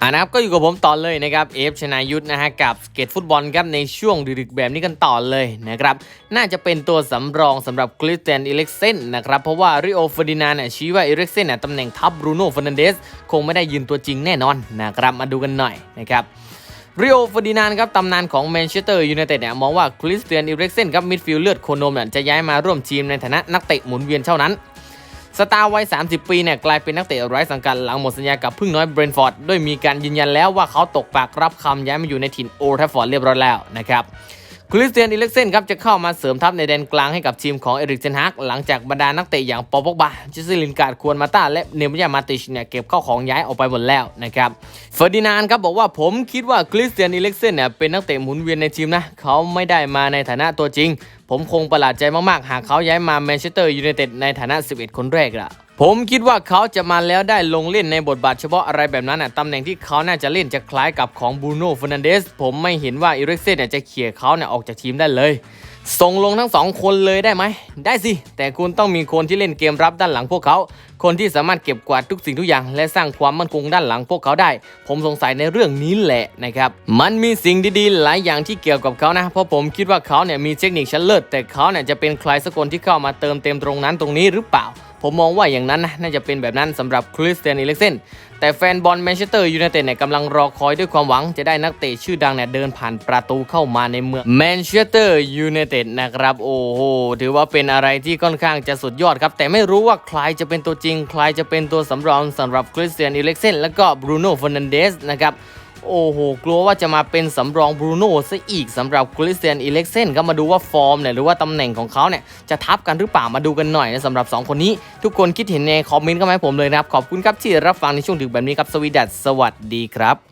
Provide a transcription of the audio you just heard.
อ่านะครับก็อยู่กับผมต่อเลยนะครับเอฟชนายุทธนะฮะกับสเก็ตฟุตบอลครับในช่วงดึกๆแบบนี้กันต่อเลยนะครับน่าจะเป็นตัวสำรองสำหรับคริสเตียนอิเล็กเซนนะครับเพราะว่าริโอเฟอร์ดินานด์ชี้ว่าอิเล็กเซนเนี่ยตำแหน่งทับบรูโน่เฟอร์นันเดสคงไม่ได้ยืนตัวจริงแน่นอนนะครับมาดูกันหน่อยนะครับริโอเฟอร์ดินานครับตำนานของแมนเชสเตอร์ยูไนเต็ดเนี่ยมองว่าคริสเตียนอิเล็กเซนครับมิดฟิลด์เลือดโคนมเนี่ยจะย้ายมาร่วมทีมในฐานะนักเตะหมุนเวียนเท่านั้น สตาร์วัย 30 ปีเนี่ยกลายเป็นนักเตะไร้สังกัดหลังหมดสัญญากับพึ่งน้อยเบรนฟอร์ดด้วยมีการยืนยันแล้วว่าเขาตกปากรับคำย้ายมาอยู่ในถิ่นโอลแทฟฟอร์ดเรียบร้อยแล้วนะครับ คริสเตียนอิเล็กเซนครับจะเข้ามาเสริมทัพในแดนกลางให้กับทีมของเอริกเซนฮักหลังจากบรรดานักเตะอย่างปอปอกบาจิซิลินการ์ดควรมาต้าและเนมยามาติชเนี่ยเก็บเข้าของย้ายออกไปหมดแล้วนะครับเฟอร์ดินานครับบอกว่าผมคิดว่าคริสเตียนอิเล็กเซนเนี่ยเป็นนักเตะหมุนเวียนในทีมนะเขาไม่ได้มาในฐานะตัวจริง ผมคงประหลาดใจมากๆ หากเขาย้ายมาแมนเชสเตอร์ยูไนเต็ดในฐานะ 11 คนแรกละ ผมคิดว่าเขาจะมาแล้วได้ลงเล่นในบทบาทเฉพาะอะไรแบบนั้นน่ะตำแหน่งที่เขาน่าจะเล่นจะคล้ายกับของบูโน่ฟอนันเดสผมไม่เห็นว่าอิเร็กเซนเนี่ยจะเขี่ยเขาเนี่ยออกจากทีมได้เลย ส่งลงทั้งสองคนเลยได้ไหม ได้สิ แต่คุณต้องมีคนที่เล่นเกมรับด้านหลังพวกเขา คนที่สามารถเก็บกวาดทุกสิ่งทุกอย่าง และสร้างความมั่นคงด้านหลังพวกเขาได้ ผมสงสัยในเรื่องนี้แหละนะครับ มันมีสิ่งดีๆ หลายอย่างที่เกี่ยวกับเขานะ เพราะผมคิดว่าเขาเนี่ยมีเทคนิคชั้นเลิศแต่เขาเนี่ยจะเป็นใครสักคนที่เข้ามาเติมเต็มตรงนั้นตรงนี้หรือเปล่า ผมมองว่าอย่างนั้นนะน่าจะเป็นแบบนั้นสำหรับคริสเตียนอิเล็กเซนแต่แฟนบอลแมนเชสเตอร์ยูไนเต็ดเนี่ยกำลังรอคอยด้วยความหวังจะได้นักเตะชื่อดังเนี่ยเดินผ่านประตูเข้ามาในเมืองแมนเชสเตอร์ยูไนเต็ดนะครับโอ้โหถือว่าเป็นอะไรที่ค่อนข้างจะสุดยอดครับ แต่ไม่รู้ว่าใครจะเป็นตัวจริง ใครจะเป็นตัวสำรองสำหรับคริสเตียนอิเล็กเซนแล้วก็บรูโน่ฟอนันเดสนะครับ โอ้โห กลัวว่าจะมาเป็นสำรองบรูโน่ซะอีกสำหรับคริสเตียนอิเล็กเซนก็มาดูว่าฟอร์มเนี่ยหรือว่าตำแหน่งของเขาเนี่ยจะทับกันหรือเปล่ามาดูกันหน่อยนะสำหรับ 2 คนนี้ ทุกคนคิดเห็นในคอมเมนต์ก็มาให้ผมเลยนะครับ ขอบคุณครับที่รับฟังในช่วงดึกแบบนี้ครับสวีดัสสวัสดีครับ